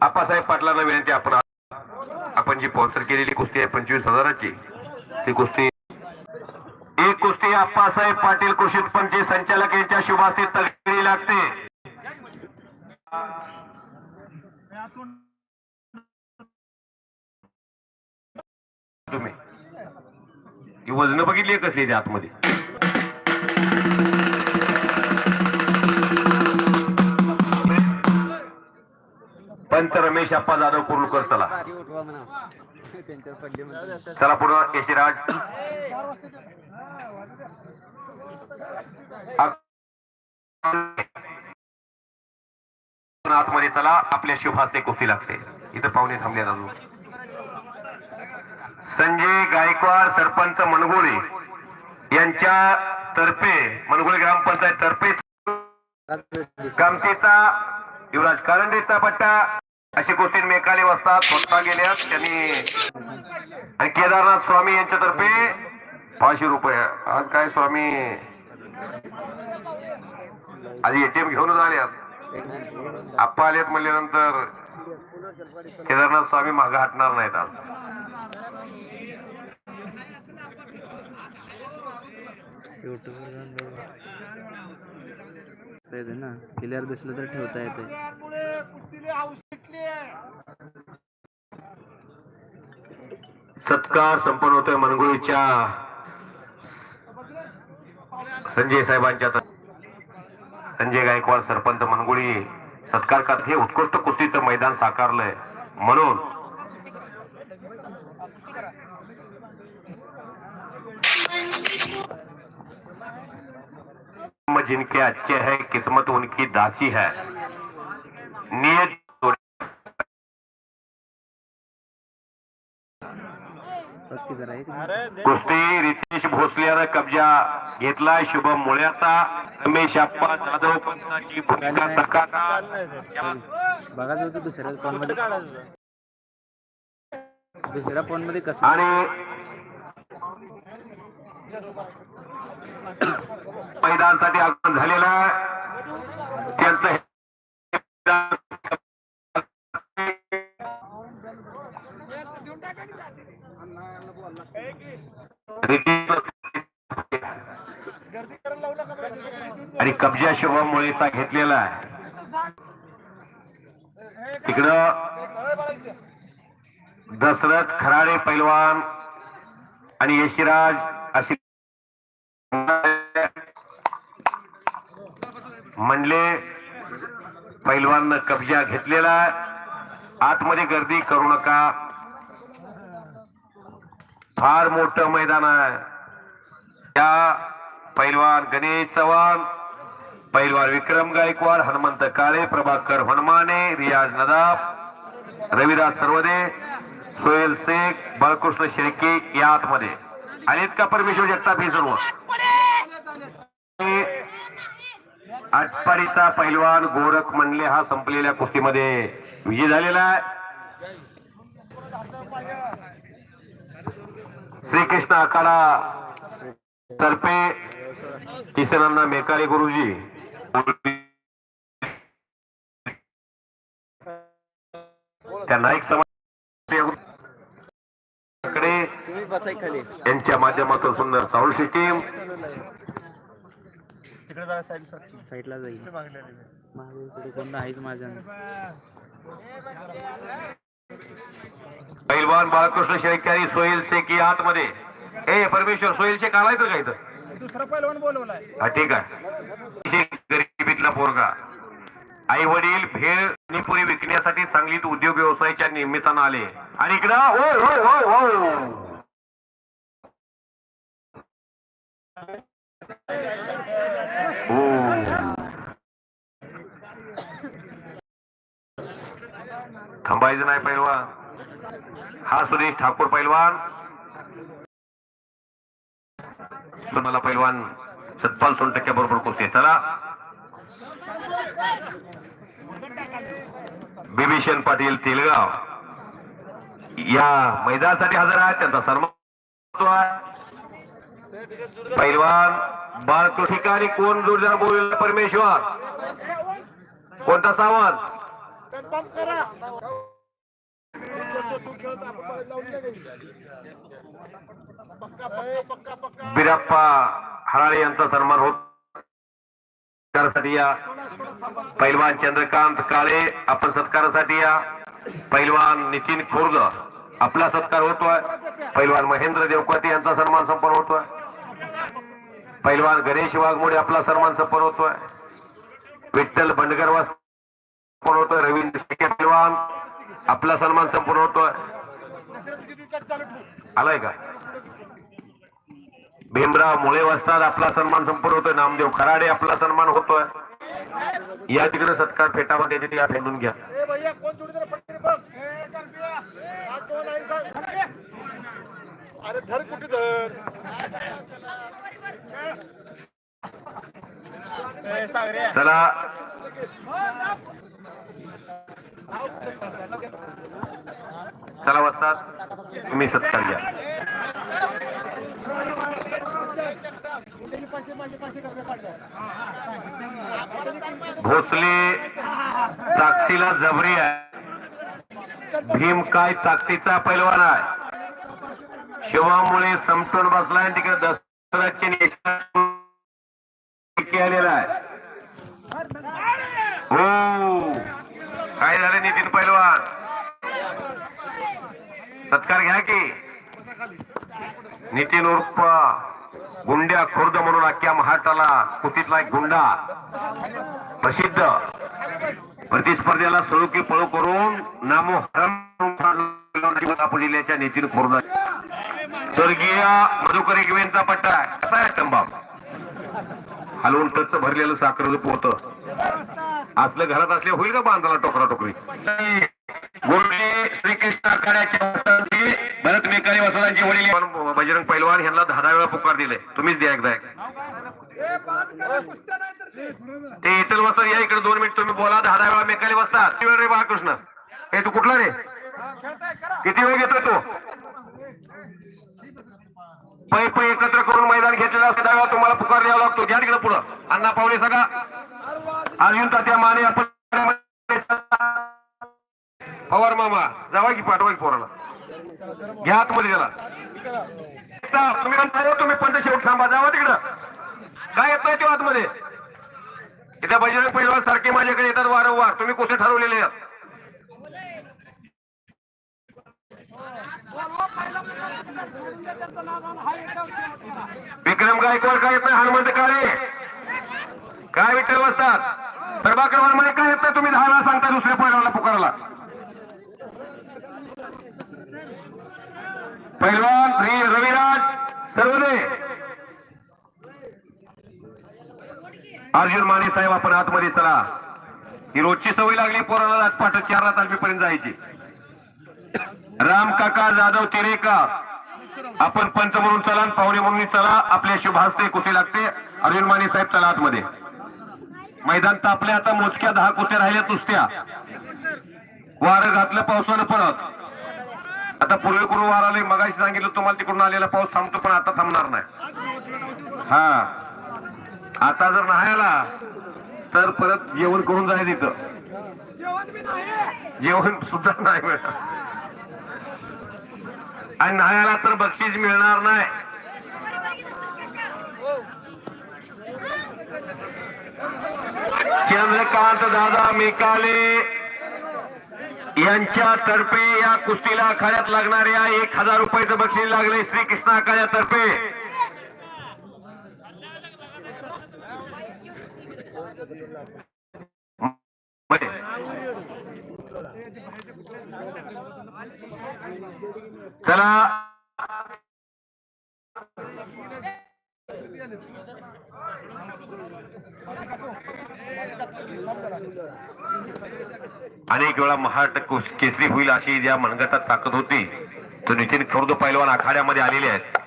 आप्पासाहेब पाटलांना विनंती आपण आपण जी स्पॉन्सर केलेली कुस्ती आहे पंचवीस हजाराची ती कुस्ती एक कुस्ती आप्पासाहेब पाटील कृषी उत्पन्नचे संचालक यांच्या शुभास्ती तगडी लागते. तुम्ही. ही वजन बघितली कसली आहे आतमध्ये? पंच रमेश अप्पा जाधव कुर्लकर चला. चला पुढं यशिराज आतमध्ये चला आपल्या शुभास्ते कुस्ती लागते. इथं पाहुणे थांबले अजून. संजय गायकवाड सरपंच मनगोळे यांच्या तर्फे मनगोळे ग्रामपंचायत तर्फे कामतेचा युवराज कारंडेचा पट्टा. अशी गोष्टी मेकाले वाजतात स्वतः गेल्यात त्यांनी आणि केदारनाथ स्वामी यांच्यातर्फे पाचशे रुपये. आज काय स्वामी? आज एटीएम घेऊनच आल्यात आप्पा आलेत म्हणल्यानंतर केदारनाथ स्वामी मागे हटणार नाहीत आज. युट्यूबवर येते ना क्लिअर दिसलं तर ठेवता येते सत्कार संपन्न होतोय मनगुळीच्या. संजय साहेबांच्या संजय गायकवाड सरपंच मनगुळी सत्कार करत हे उत्कृष्ट कुस्तीचं मैदान साकारलंय. म्हणून जिनके अच्छे है किस्मत उनकी दासी है। नियत कुस्ती रितेश भोसलेनं कब्जा घेतलाय शुभम मुळ्याचा रमेश अप्पा जाधव पंताची भूमिका बघा दुसऱ्या फोनमध्ये. दुसऱ्या फोनमध्ये कसं आणि मैदानसाठी आगमन झालेलं आहे. त्यांचं आणि कब्जा शुभम मुळेचा घेतलेला आहे तिकडं दशरथ खराडे पैलवान आणि यशिराज पैलवान कब्जा घेतलेला आहे. आतमध्ये गर्दी करू नका. फार मोठं मैदान आहे. त्या पैलवान गणेश चव्हाण पैलवान विक्रम गायकवाड हनुमंत काळे प्रभाकर हनुमाने रियाज नदाब रविदास सर्वदे सोहेल शेख बाळकृष्ण शेळके या आतमध्ये. आणि का परमेश्वर जगताप हे सर्व. आटपाडीचा पैलवान गोरख म्हणले हा संपलेल्या कुस्तीमध्ये. विजय झालेला आहे. श्रीकृष्ण आखाडा तर्फे किसनांना मेकाळे गुरुजी. त्या नाईक समाजकडे तुम्ही बसाय खाली. यांच्या सुंदर साऊंड सिस्टीम साईडला जाईल. मागे इकडे कोण नाहीच माझ्या. पैलवान बाळकृष्ण शेळके सोहेल शेख या आतमध्ये. ए परमेश्वर सोहेल शेख आलाय तर का इथं? दुसरा पहिलवान बोलवलाय. हा ठीक आहे. गरिबीतला पोरगा. आई वडील भेळ आणि पुरी विकण्यासाठी सांगलीत उद्योग व्यवसायाच्या निमित्तानं आले. आणि इकडं होय होय होय होय. हो. थांबायचं नाही पैलवान. हा सुरेश ठाकूर पैलवान. मला पैलवान सतपाल सोनटक्या बरोबर कुस्ती चला. बिभीषण पाटील तेलगाव. या मैदानासाठी हजर आहेत. त्यांचा सन्मान आहे पैलवान बाळ तो ठिकाणी कोण? जोरदार बोलला परमेश्वर. कोणता सावंत? बिराप्पा हराळे यांचा सन्मान होत सत्कारासाठी या. पैलवान चंद्रकांत काळे आपण सत्कारासाठी या. पैलवान नितीन खोर्ग आपला सत्कार होतोय. पैलवान महेंद्र देवकाते यांचा सन्मान संपन्न होतोय. पैलवान गणेश वाघमोडे आपला सन्मान संपन्न होतोय. विठ्ठल बंडगर होतोय. रवींद्र शेके पैलवान आपला सन्मान संपूर्ण होतोय. आलाय का? भीमराव मुळे वस्ताद आपला सन्मान संपूर्ण होतोय. नामदेव खराडे आपला सन्मान होतोय. या तिकडे सत्कार फेटामध्ये या फेडून घ्या. अरे धर कुठे धर? चला. चला वस्ताद तुम्ही सत्कार घ्या. भोसले ताकदीला जबरी आहे. भीम काय ताकदीचा पैलवान आहे? शिवामुळे समतोल बसलाय तिकडे दसऱ्याचे निरीक्षण आलेला आहे. हो. काय झालं नितीन पैलवान? सत्कार घ्या की. नितीन उर्फ गुंड्या खुर्द म्हणून अख्ख्या महाराष्ट्राला कुतीतला एक गुंडा. प्रसिद्ध. प्रतिस्पर्धेला सळुकी पळू करून नामो कोल्हापूर जिल्ह्याच्या नितीन खोरदा स्वर्गीय मधुकर एकवेंचा पट्टा. कसा आहे टंबा हलवून टच भरलेलं साखर पोहत असलं घरात असले होईल का बांधाला टोकरा टोकरी? गुरुजी श्रीकृष्ण आखाड्याचे भरत मेकाली वसलांचे वडील बजरंग पैलवान यांना दहा दहा वेळा पुकार दिले. तुम्हीच द्या एकदा एक. ते इतर वसत या इकडे दोन मिनिट तुम्ही बोला दहा दहा वेळा मेकाले बसतात. किती वेळ रे बाळकृष्ण. हे तू कुठला रे? किती वेळ घेतोय तो? पै पै एकत्र करून मैदान घेतलेला असतं. तुम्हाला पुकार द्यावा लागतो. घ्या तिकडे पुढं. अण्णा पावले सगळा. अजून त्या माने आपण पवार मामा. जावा की पाठवा की पोराला. घ्या आतमध्ये त्याला. तुम्ही म्हणता तुम्ही पंच शेवट थांबा. जावा तिकडं. काय येत नाही तो आतमध्ये? इथं बजरंग पहिलवान सारखे माझ्याकडे येतात वारंवार. तुम्ही कुठे ठरवलेले आहात? विक्रम गायकवाड काय येत नाही हनुमंत काळे. काय विठ्ठल बसतात? प्रभाकर वर्माने काय येत नाही तुम्ही धावला सांगता दुसऱ्या पैलवाला पुकारला. पैलवान श्री रविराज सर्वदे. अर्जुन माने साहेब आपण आतमध्ये चला. ही रोजची सवय लागली पोराला पाठ चार तारखेपर्यंत जायची. राम काका जाधव तिरेका. आपण पंच म्हणून चला पाहुणे म्हणून चला. आपल्या शुभ हस्ते कुठे लागते? अरविंद माने साहेब चला आतमध्ये. मैदान तापले आता मोजक्या दहा कुठे राहिल्या नुसत्या. वारं घातलं पावसानं परत. आता पूर्वेकडून वार आले मगाशी सांगितलं तुम्हाला तिकडून आलेला पाऊस थांबतो पण आता थांबणार नाही. हा. आता जर नाही आला तर परत जेवण करून जाय तिथं जेवण सुद्धा नाही मिळणार आणि नाही तर बक्षीस मिळणार नाही. चंद्रकांत दादा मेकाले यांच्या तर्फे या कुस्तीला खाड्यात लागणाऱ्या एक हजार रुपयाचं बक्षीस लागले श्रीकृष्णा आखाड्यातर्फे मध्ये. चला. अनेक वेळा महाराष्ट्र केसरी होईल अशी ज्या मनगटात ताकद होती तो नितीन खुर्द पैलवान आखाड्यामध्ये आलेले आहेत.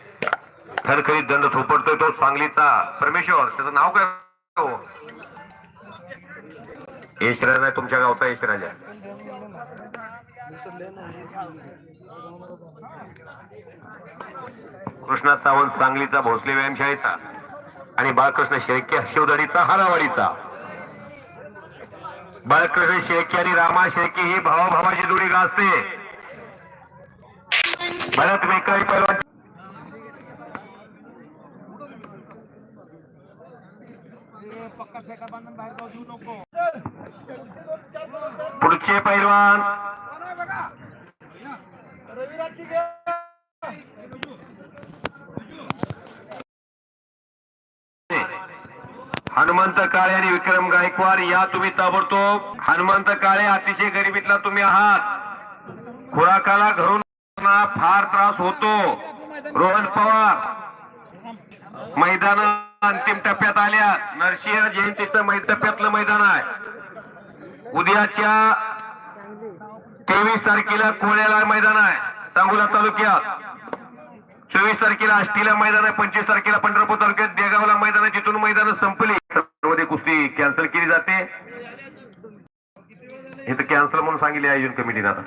खरखरीत दंड थोपडतोय तो सांगलीचा परमेश्वर. त्याचं नाव काय? हो. यशराज आहे तुमच्या गावचा यशराज आहे कृष्णा सावंत सांगलीचा भोसले व्यायामशाळेचा आणि बाळकृष्ण शेळके शिवदडीचा हारावाडीचा. बाळकृष्ण शेळके आणि रामा शेळके ही भावाभावाची जोडी गाजते. भरत मेकाई पैलवान पक्का बांधून बाहेर जाऊ नको पुढचे पैलवान हनुमंत काळे आणि विक्रम गायकवाड या तुम्ही ताबडतोब. हनुमंत काळे अतिशय गरिबीतला तुम्ही आहात. खुराकाला घरून फार त्रास होतो. रोहन पवार मैदान अंतिम टप्प्यात आल्या. नरसिंह जयंतीचं मै टप्प्यातलं मैदान आहे. उद्याच्या तेवीस तारखेला कोळ्याला मैदान आहे. सांगोला तालुक्यात. चोवीस तारखेला आष्टीला मैदान आहे. पंचवीस तारखेला पंढरपूर तालुक्यात देगावला मैदान आहे. तिथून मैदान संपली. कॅन्सल केली जाते. इथं कॅन्सल म्हणून सांगितले आयोजन कमिटीनं आता.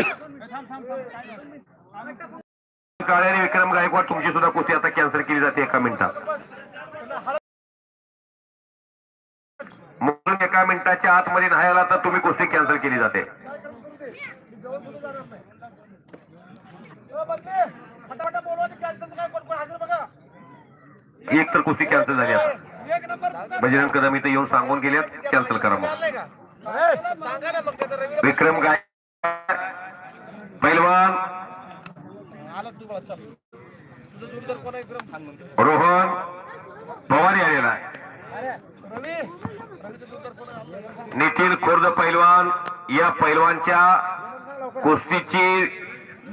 काळे आणि विक्रम गायकवाड तुमची सुद्धा कुस्ती आता कॅन्सल केली जाते एका मिनिटात. म्हणून एका मिनिटाच्या आतमध्ये नाही आला तर तुम्ही कुस्ती कॅन्सल केली जाते. एक तर कुस्ती कॅन्सल झाली आता. बजरंग कदम इथे येऊन सांगून गेलेत कॅन्सल करा मग. विक्रम गाय पैलवान. रोहन. पवार आलेला आहे. अरे नितीन खुर्द पैलवान. या पैलवानच्या कुस्तीची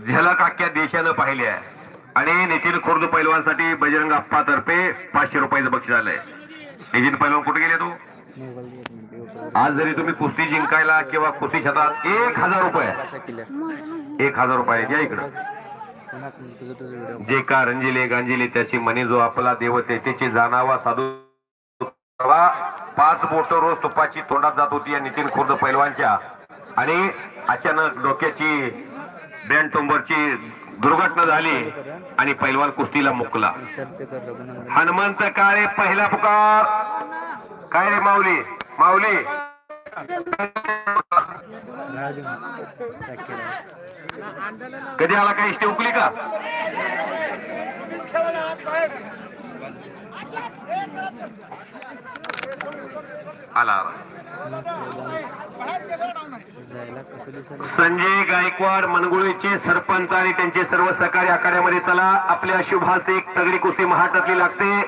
झलक अख्ख्या देशानं पाहिली आहे. आणि नितीन खुर्द पैलवानसाठी बजरंग अप्पातर्फे पाचशे रुपयाचं बक्षीस आलंय. नितीन पैलवान कुठे गेले तू? आज जरी तुम्ही कुस्ती जिंकायला किंवा कुस्ती क्षेत्रात एक हजार रुपये. एक हजार रुपये या इकडं. जे का रंजिले गांजिले त्याची मनी जो आपला देवतेची जाणावा साधू पाच बोट रोज तुपाची तोंडात जात होती या नितीन खुर्द पैलवानच्या. आणि अचानक डोक्याची ब्रँड टोंबरची दुर्घटना झाली आणि पैलवान कुस्तीला मुकला. हनुमंत काळे पहिला पुकार. काय रे माऊली? माऊली? कधी आला काही इष्टी उकली का? आला संजय गायकवाड मनगुळीचे सरपंच आणि त्यांचे सर्व सहकारी आखाड्यामध्ये चला. आपल्या शुभास एक तगडी कुस्ती महाटातली लागते.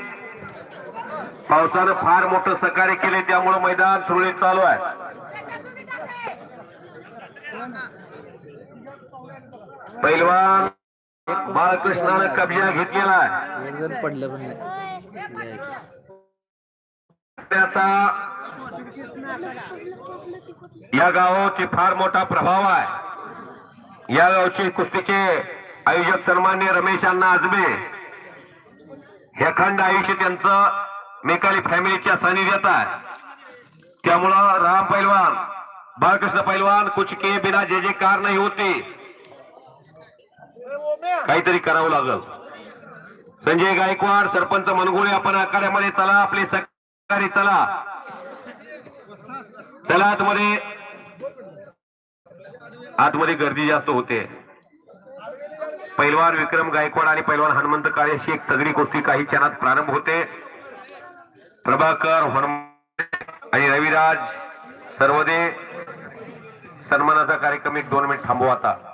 पावसानं फार मोठं सहकार्य केले त्यामुळे मैदान सुरळीत चालू आहे. पैलवान बाळकृष्णानं कब्जा घेतलेला आहे. पडलं पण नाही. या गावाची फार मोठा प्रभाव आहे. या गावचे कुस्तीचे आयोजक सन्मान्य रमेश अण्णा आजबे हे अखंड आयुष्य त्यांचं मेकाली फॅमिलीच्या सानिध्यात आहे. त्यामुळं राम पैलवान बाळकृष्ण पैलवान कुछ के बिना जे जे कार नाही होते काहीतरी करावं लागल. संजय गायकवाड सरपंच मनगोळे आपण आखाड्यामध्ये चला आपले सहकारी चला. चला आतमध्ये. आतमध्ये गर्दी जास्त होते. पैलवान विक्रम गायकवाड आणि पैलवान हनुमंत काळे अशी एक तगडी कुस्ती काही क्षणात प्रारंभ होते. प्रभाकर आणि रविराज सर्वदे सन्मानाचा कार्यक्रम एक दोन मिनिट थांबवा आता.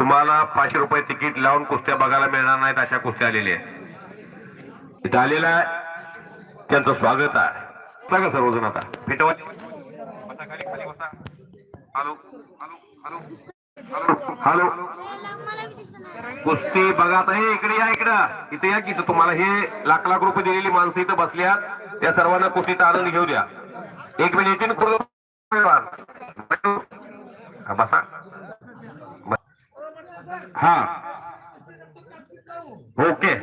तुम्हाला पाचशे रुपये तिकीट लावून कुस्त्या बघायला मिळणार नाहीत अशा कुस्त्या आलेल्या आहेत. इथं आलेला आहे त्यांचं स्वागत आहे. का सर्वजण आता? फिटवा हॅलो हॅलो हॅलो कुस्ती बघा आता. हे इकडे या इकडं. इथे या की तुम्हाला हे लाख लाख रुपये दिलेली माणसं इथं बसल्या त्या सर्वांना कुस्तीचा आनंद घेऊ द्या. एक मिनिट येतील खुर्द बसा. हा. ओके.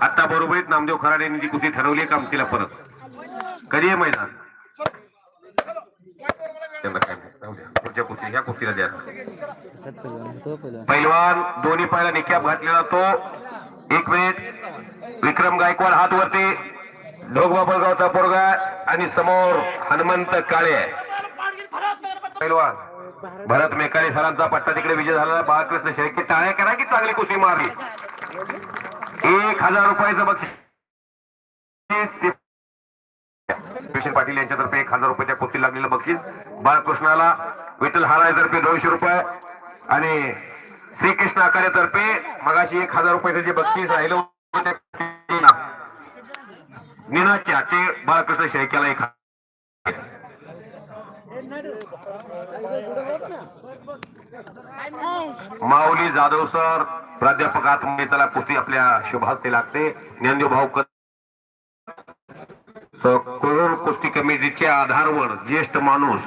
आता बरोबर नामदेव खराडे यांनी ती कुस्ती ठरवली आहे कामतीला परत. कधी आहे मैदान? द्या. पुढच्या कुस्ती ह्या कुस्तीला द्या. पहिलवान पैलवान दोन्ही पायाला निक्याप घातलेला तो. एक मिनिट. विक्रम गायकवाड हात वरती ढोकबापळगावचा पोरगा आणि समोर हनुमंत काळे पैलवान. भरत मेकाळे सरांचा पट्टा तिकडे विजय झाला बाळकृष्ण शेळके टाळ्या करा की चांगली कुस्ती मारली. एक हजार रुपयाचं बक्षीस. किशन पाटील यांच्यातर्फे एक हजार रुपयाच्या कुस्ती लागलेलं बक्षीस. बाळकृष्णाला विठ्ठल हारायतर्फे दोनशे रुपये आणि श्रीकृष्ण आकार्यातर्फे मगाशी एक हजार रुपयाचं जे बक्षीस राहिलं होतं ते निनाच्या ते बाळकृष्ण शेळक्याला एक माऊली जाधव सर प्राध्यापकात त्याला कुस्ती आपल्या शुभास्ते लागते. ज्ञानदेव भाऊ कुस्ती कमिटीच्या आधारवर ज्येष्ठ माणूस